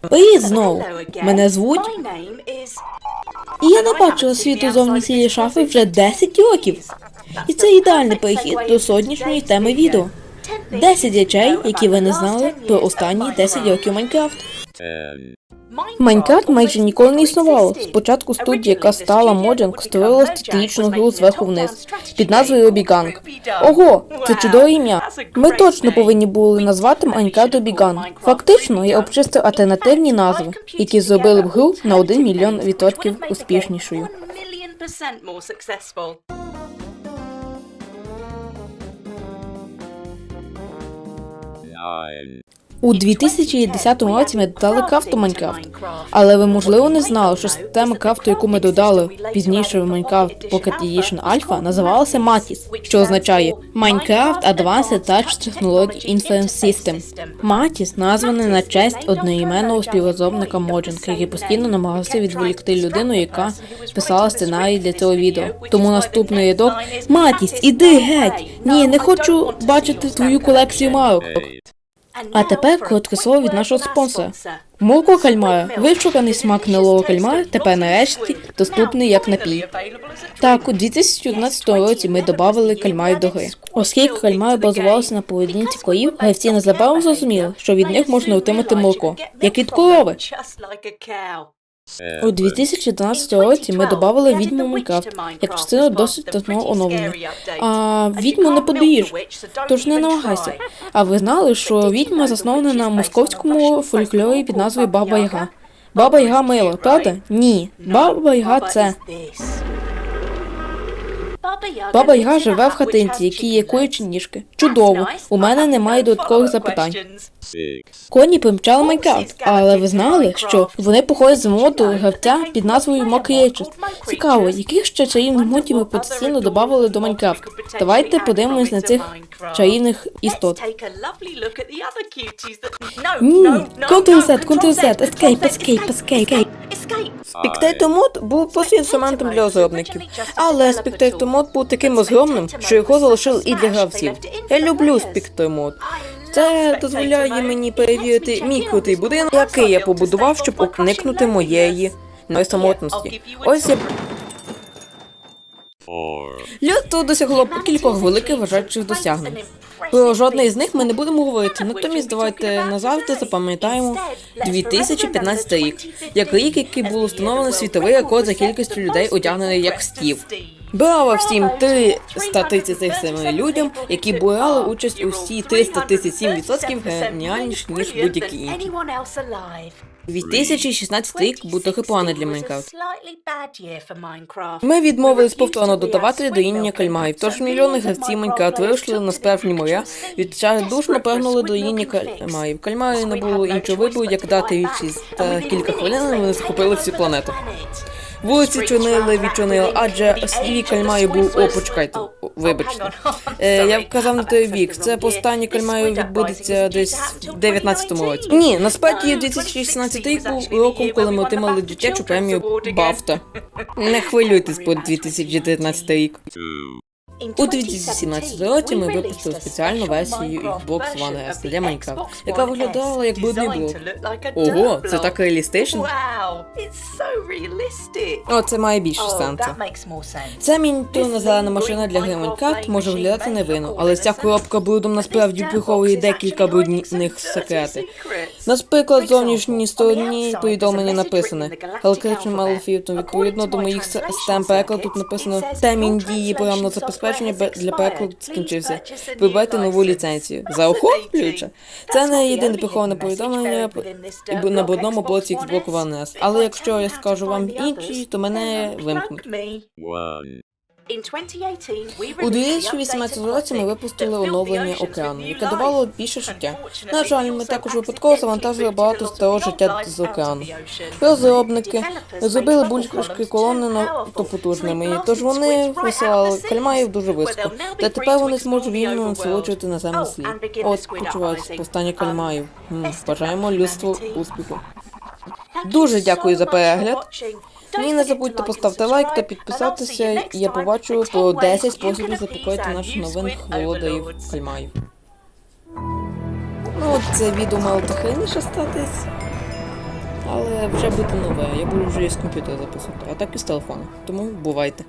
Привіт знову. Мене звуть. І я не бачила світу зовні цієї шафи вже 10 років. І це ідеальний перехід до сьогоднішньої теми відео. 10 речей, які ви не знали про останні 10 років Майнкрафт. Майнкрафт майже ніколи не існувало. Спочатку студія, яка стала Mojang, створила стратегічну гру зверху вниз під назвою Обіганг. Ого, це чудове ім'я. Ми точно повинні були назвати Майнкрафт Обіганг. Фактично, я обчистив альтернативні назви, які зробили б гру на 1 мільйон відсотків успішнішою. У 2010 році ми додали крафт у Майнкрафт. Але ви можливо не знали, що система крафту, яку ми додали пізніше в Minecraft Pocket Edition Alpha, називалася Matis, що означає Minecraft Advanced Touch Technology Inference System. Matis названий на честь одноіменного співрозробника Mojang, який постійно намагався відволікти людину, яка писала сценарій для цього відео. Тому наступний рядок Матіс, іди геть! Ні, не хочу бачити твою колекцію марок. А тепер коротке слово від нашого спонсора. Молоко кальмара. Вивчуваний смак милого кальмара тепер нарешті доступний як напій. Так, у 2011 році ми додали кальмарів до гри. Оскільки кальмари базувалися на поведінці корів, гравці незабаром зрозуміли, що від них можна отримати молоко, як від корови. У 2012 році ми додали відьму Майнкрафт як частину досить давного оновлення. А відьму не подаєш, тож не намагайся. А ви знали, що відьма заснована на московському фольклорі під назвою Баба Яга? Баба Яга мила, правда? Ні. Баба Яга це. Баба Яга живе в хатинці, якій є курячі ніжки. Чудово. У мене немає додаткових запитань. Коні помчали Майнкрафт, але ви знали, що вони походять з моду гравця під назвою Mock Цікаво, яких ще чарівних модів ми потенційно додавали до Майнкрафт? Давайте подивимось на цих чарівних істот. Ні, Ctrl-Z, Ctrl-Z, Escape, Escape, Escape. Мод був просто інструментом для розробників, але Spectator мод був таким розгромним, що його залишили і для гравців. Я люблю Spectator мод. Це дозволяє мені перевірити мій крутий будинок, який я побудував, щоб уникнути моєї самотності. Ось я. Людство досягло кількох великих вважаючих досягнень. Про жодне із них ми не будемо говорити. Натомість давайте назавжди запам'ятаємо 2015 рік, як рік, який було встановлено світовий рекорд за кількістю людей, одягнених як Стів. Браво всім 337 людям, які брали участь у всі 337% геніальніше, ніж будь-які інші. 2016 рік був трохи поганий для Майнкрафт. Ми відмовились повторно додавати доїння кальмарів, тож мільйони гравців Майнкрафт вирушили на справжні моря, відчайдушно прагнули доїння кальмарів. Кальмари не було іншого вибору, як дати відчість. Та кілька хвилин вони захопили всю планету. Вулиці чинили, відчинили, адже свій кальмаю був. О, почекайте, вибачте. Е, я вказав на той вік. Це повстання кальмаю відбудеться десь в 19-му році. Ні, насправді 2016 рік був роком, коли ми отримали дитячу премію Бафта. Не хвилюйтесь по 2019 рік. У 2017 році ми випустили спеціальну версію Xbox One S для Minecraft, яка виглядала як брудний блок. Ого, це так реалістично. О, це має більше сенсу. Ця мініатюрна зелена машина для гри Minecraft може виглядати невинно, але ця коробка брудом насправді приховує декілька брудних секретів. Наприклад, зовнішній стороні повідомлення написане Електричним Малофітом. Відповідно до моїх с- систем перекладу тут написано термін дії програмного забезпечення бе- для перекладу скінчився. Вибирайте нову ліцензію. Заохоплююче. Це не єдине приховане повідомлення на одному блоці Xbox One S. Але якщо я скажу вам інші, то мене вимкнуть. У 2018 році ми випустили оновлення океану, яке давало більше життя. На жаль, ми також випадково завантажили багато старого життя з океану. Розробники зробили бульшки колони надто потужними, тож вони висилали кальмарів дуже високо. Та тепер вони зможуть вільно насолоджувати наземний слід. От почувається повстання кальмарів. М, Бажаємо людству успіху. Дуже дякую за перегляд. І не забудьте поставити лайк та підписатися. і Я побачу по 10 способів заспокоїти наших новин холодою кальмаїв. Ну, от це відео мало трохи раніше статись. Але вже буде нове. Я буду вже із комп'ютера записувати, а так і з телефону. Тому бувайте.